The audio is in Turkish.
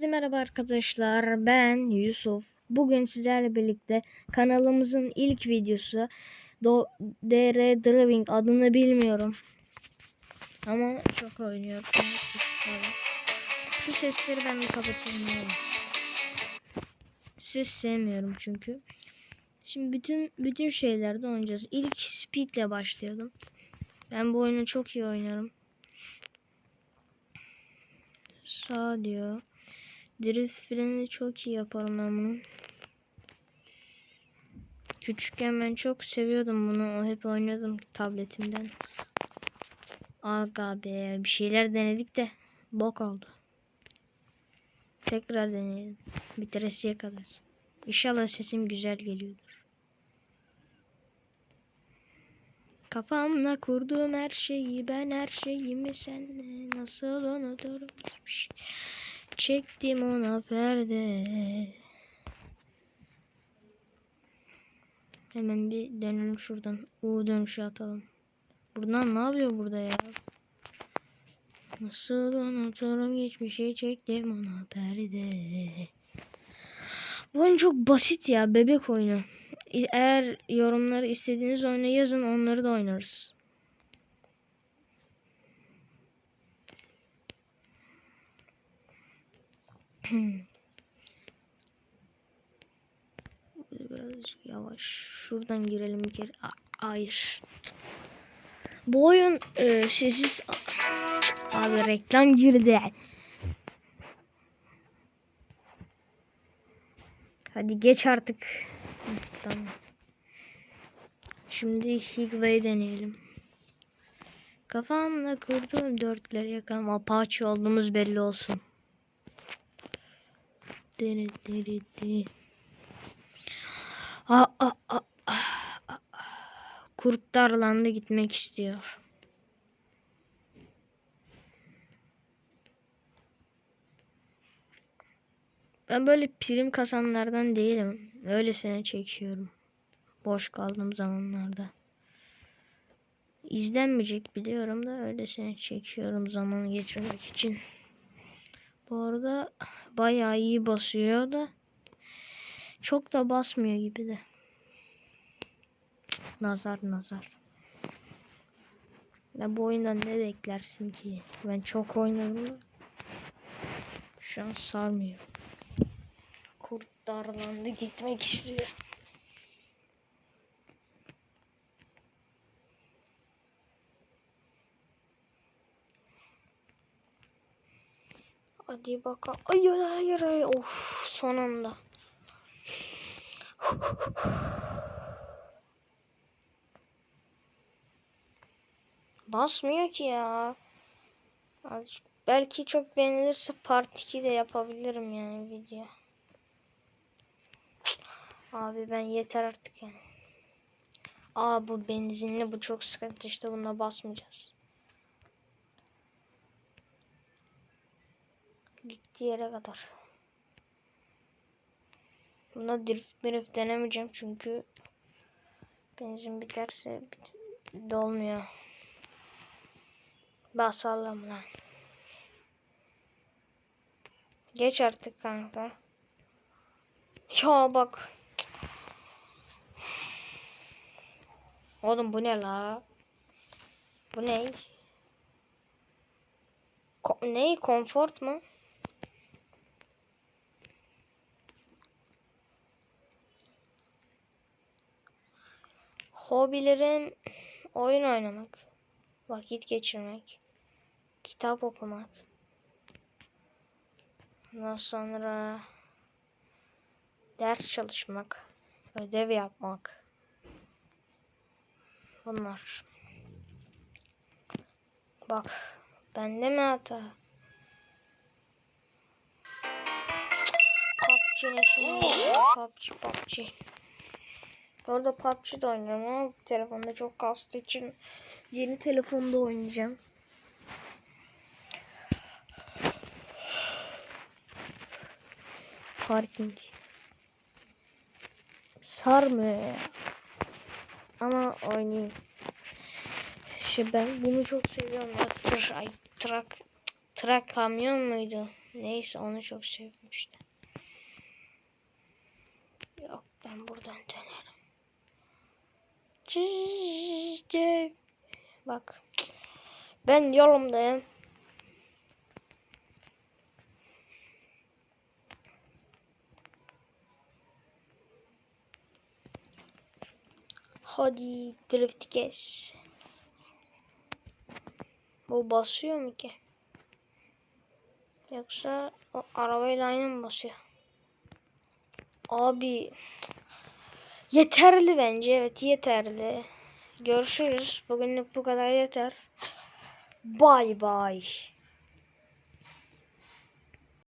Herkese merhaba arkadaşlar. Ben Yusuf. Bugün sizlerle birlikte kanalımızın ilk videosu Do DR Driving adını bilmiyorum. Ama çok oynuyorum. Şu sesleri ben bir. Ses sevmiyorum çünkü. Şimdi bütün bütün şeylerde oynayacağız. İlk Speed ile başlayalım. Ben bu oyunu çok iyi oynarım. Sağ diyor. Drift freni çok iyi yaparım ben bunu. Küçükken ben çok seviyordum bunu. Hep oynadım tabletimden. Aga be bir şeyler denedik de bok oldu. Tekrar deneyelim. Bitiresiye kadar. İnşallah sesim güzel geliyordur. Kafamda kurduğum her şeyi ben her şeyimi senle nasıl unuturum hiçbir şey. Çektim ona perde. Hemen bir dönelim şuradan. U dönüşü atalım. Buradan ne yapıyor burada ya? Nasıl unuturum geçmişi çektim ona perde. Bu oyun çok basit ya bebek oyunu. Eğer yorumları istediğiniz oyunu yazın onları da oynarız. Birazcık yavaş. Şuradan girelim bir kere. Hayır. Bu oyun e, sessiz... Abi reklam girdi. Hadi geç artık. Tamam. Şimdi Higway deneyelim. Kafamda kurduğum dörtleri yakalım. Apache olduğumuz belli olsun. Diri diri diri. Aa, aa, aa, aa, aa. Kurt darlandı gitmek istiyor. Ben böyle prim kasanlardan değilim. Öylesine çekiyorum. Boş kaldığım zamanlarda. İzlenmeyecek biliyorum da öylesine çekiyorum zaman geçirmek için. Bu arada bayağı iyi basıyor da çok da basmıyor gibi de. Nazar nazar. Ya bu oyundan ne beklersin ki? Ben çok oynadım. Şu an sarmıyor. Kurt darlandı gitmek istiyor. Hadi bakalım. Ay ay, hayır hayır. Of son anda. Basmıyor ki ya. Belki çok beğenilirse part 2 de yapabilirim yani video. Abi ben yeter artık yani. Aa bu benzinli bu çok sıkıntı işte buna basmayacağız. Gittiği yere kadar. Buna drift drift denemeyeceğim çünkü benzin biterse bit dolmuyor. Basalım lan. Geç artık kanka. Ya bak. Oğlum bu ne la? Bu ne? Ko ne? Comfort mu? Hobilerim oyun oynamak, vakit geçirmek, kitap okumak. Ondan sonra ders çalışmak, ödev yapmak. Bunlar. Bak, bende mi hata? PUBG ne şimdi? PUBG, PUBG. Orada PUBG de oynuyorum ama telefonda çok kastığı için yeni telefonda oynayacağım. Parking. Sarmıyor. Ama oynayayım. Şey ben bunu çok seviyorum. Tır, ay, trak, trak kamyon muydu? Neyse onu çok sevmişti. Yok ben buradan dönerim. Bak. Ben yolumdayım. Hadi drift kes. Bu basıyor mu ki? Yoksa o arabayla aynı mı basıyor? Abi yeterli bence evet yeterli. Görüşürüz. Bugünlük bu kadar yeter. Bay bay.